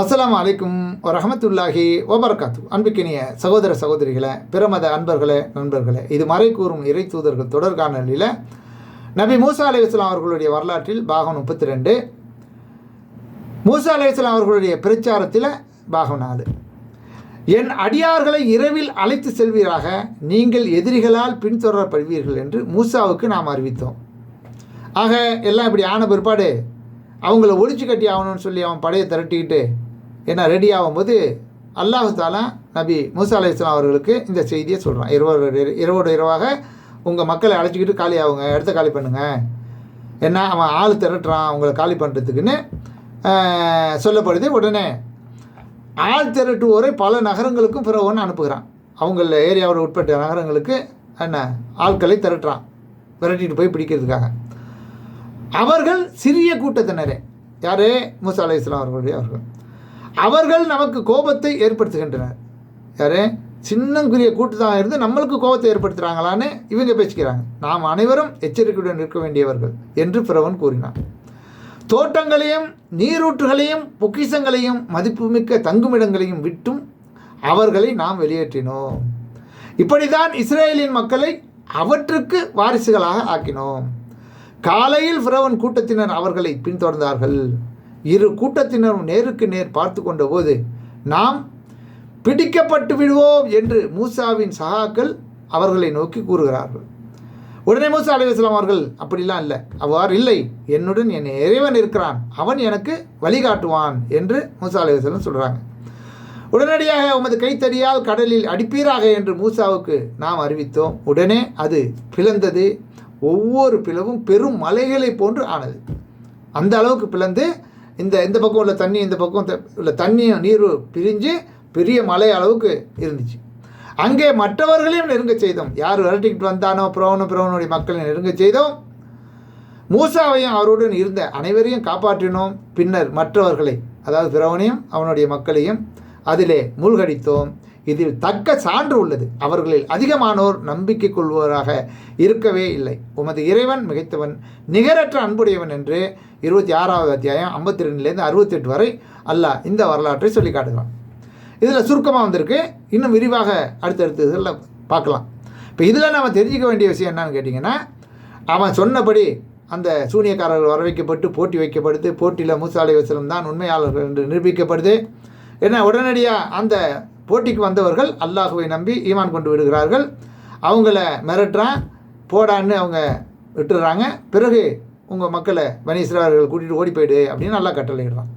அஸ்லாம் அலைக்கும் ரஹமத்துல்லாஹி வபரகாத்து. அன்புக்கினிய சகோதர சகோதரிகளை பிரமத அன்பர்களே நண்பர்களே இது மறை கூறும் இறை தூதர்கள் தொடர்கான நிலையில் நபி மூசா அலைஹிஸ்லாம் அவர்களுடைய வரலாற்றில் பாகம் முப்பத்தி ரெண்டு மூசா அலைஹிஸ்லாம் அவர்களுடைய பிரச்சாரத்தில் பாகம் நாலு. என் அடியார்களை இரவில் அழைத்து செல்வீராக நீங்கள் எதிரிகளால் பின்தொடரப்படுவீர்கள் என்று மூசாவுக்கு நாம் அறிவித்தோம். ஆக எல்லாம் இப்படி ஆன பிற்பாடு அவங்கள ஒழிச்சு கட்டி ஆகணும்னு சொல்லி அவன் படையை திரட்டிக்கிட்டு ஏன்னா ரெடி ஆகும்போது அல்லாஹு தாலா நபி மூசா அலி இஸ்லாம் அவர்களுக்கு இந்த செய்தியை சொல்கிறான் இரவோடு இரவோடு இரவாக உங்கள் மக்களை அழைச்சிக்கிட்டு காலி ஆகுங்க இடத்த காலி பண்ணுங்கள் என்ன அவன் ஆள் திரட்டுறான் அவங்கள காலி பண்ணுறதுக்குன்னு சொல்லப்படுது. உடனே ஆள் திரட்டுவோரை பல நகரங்களுக்கும் பிறகு அனுப்புகிறான். அவங்கள ஏரியாவோட உட்பட்ட நகரங்களுக்கு என்ன ஆட்களை திரட்டுறான். விரட்டிட்டு போய் பிடிக்கிறதுக்காக. அவர்கள் சிறிய கூட்டத்தினரே. யாரே? மூசா அலி இஸ்லாம் அவர்களுடைய அவர்கள். அவர்கள் நமக்கு கோபத்தை ஏற்படுத்துகின்றனர். யாரே? சின்னங்குரிய கூட்டுதான் இருந்து நம்மளுக்கு கோபத்தை ஏற்படுத்துகிறாங்களான்னு இவங்க பேசிக்கிறாங்க. நாம் அனைவரும் எச்சரிக்கையுடன் இருக்க வேண்டியவர்கள் என்று பிரவன் கூறினான். தோட்டங்களையும் நீரூற்றுகளையும் பொக்கிசங்களையும் மதிப்புமிக்க தங்குமிடங்களையும் விட்டும் அவர்களை நாம் வெளியேற்றினோம். இப்படிதான் இஸ்ரேலின் மக்களை அவற்றுக்கு வாரிசுகளாக ஆக்கினோம். காலையில் பிரவன் கூட்டத்தினர் அவர்களை பின்தொடர்ந்தார்கள். இரு கூட்டத்தினரும் நேருக்கு நேர் பார்த்து கொண்டபோது நாம் பிடிக்கப்பட்டு விடுவோம் என்று மூசாவின் சகாக்கள் அவர்களை நோக்கி கூறுகிறார்கள். உடனே மூசா அலிவாஸ்லாம் அவர்கள் அப்படிலாம் இல்லை அவ்வாறு இல்லை. என்னுடன் என் இறைவன் இருக்கிறான். அவன் எனக்கு வழிகாட்டுவான் என்று மூசா அலிவாஸ்லாம் சொல்கிறாங்க உடனடியாக உமது கைத்தறியால் கடலில் அடிப்பீராக என்று மூசாவுக்கு நாம் அறிவித்தோம். உடனே அது பிளந்தது. ஒவ்வொரு பிளவும் பெரும் மலைகளை போன்று ஆனது. அந்த அளவுக்கு பிளந்து இந்த இந்த பக்கம் உள்ள தண்ணி இந்த பக்கம் உள்ள தண்ணியும் நீர் பிரிஞ்சு பெரிய மலை அளவுக்கு இருந்துச்சு. அங்கே மற்றவர்களையும் நெருங்க செய்தோம். யார் விரட்டிக்கிட்டு வந்தானோ பிரவனும் பிரவனுடைய மக்களை நெருங்க செய்தோம். மூசாவையும் அவருடன் இருந்த அனைவரையும் காப்பாற்றினோம். பின்னர் மற்றவர்களை அதாவது பிரவனையும் அவனுடைய மக்களையும் அதிலே மூழ்கடித்தோம். இதில் தக்க சான்று உள்ளது. அவர்களில் அதிகமானோர் நம்பிக்கை கொள்வோராக இருக்கவே இல்லை. உமது இறைவன் மிகைத்தவன் நிகரற்ற அன்புடையவன் என்று இருபத்தி ஆறாவது அத்தியாயம் ஐம்பத்தி ரெண்டுலேருந்து அறுபத்தெட்டு வரை அல்லாஹ் இந்த வரலாற்றை சொல்லி காட்டுகிறான். இதில் சுருக்கமாக வந்திருக்கு. இன்னும் விரிவாக அடுத்தடுத்த இதில் பார்க்கலாம். இப்போ இதில் நம்ம தெரிஞ்சிக்க வேண்டிய விஷயம் என்னன்னு கேட்டிங்கன்னா அவன் சொன்னபடி அந்த சூனியக்காரர்கள் வர வைக்கப்பட்டு போட்டி வைக்கப்படுது. போட்டியில் மூசாலை வசலம் தான் உண்மையாளர்கள் என்று நிரூபிக்கப்படுது. ஏன்னா உடனடியாக அந்த போட்டிக்கு வந்தவர்கள் அல்லாஹுவை நம்பி ஈமான் கொண்டு விடுகிறார்கள். அவங்கள மிரட்டுறான் போடான்னு அவங்க விட்டுறாங்க. பிறகு உங்கள் மக்களை பனீஸ்வரர்கள் கூட்டிகிட்டு ஓடி போயிடு அப்படின்னு நல்லா கட்டளையிடுறான்.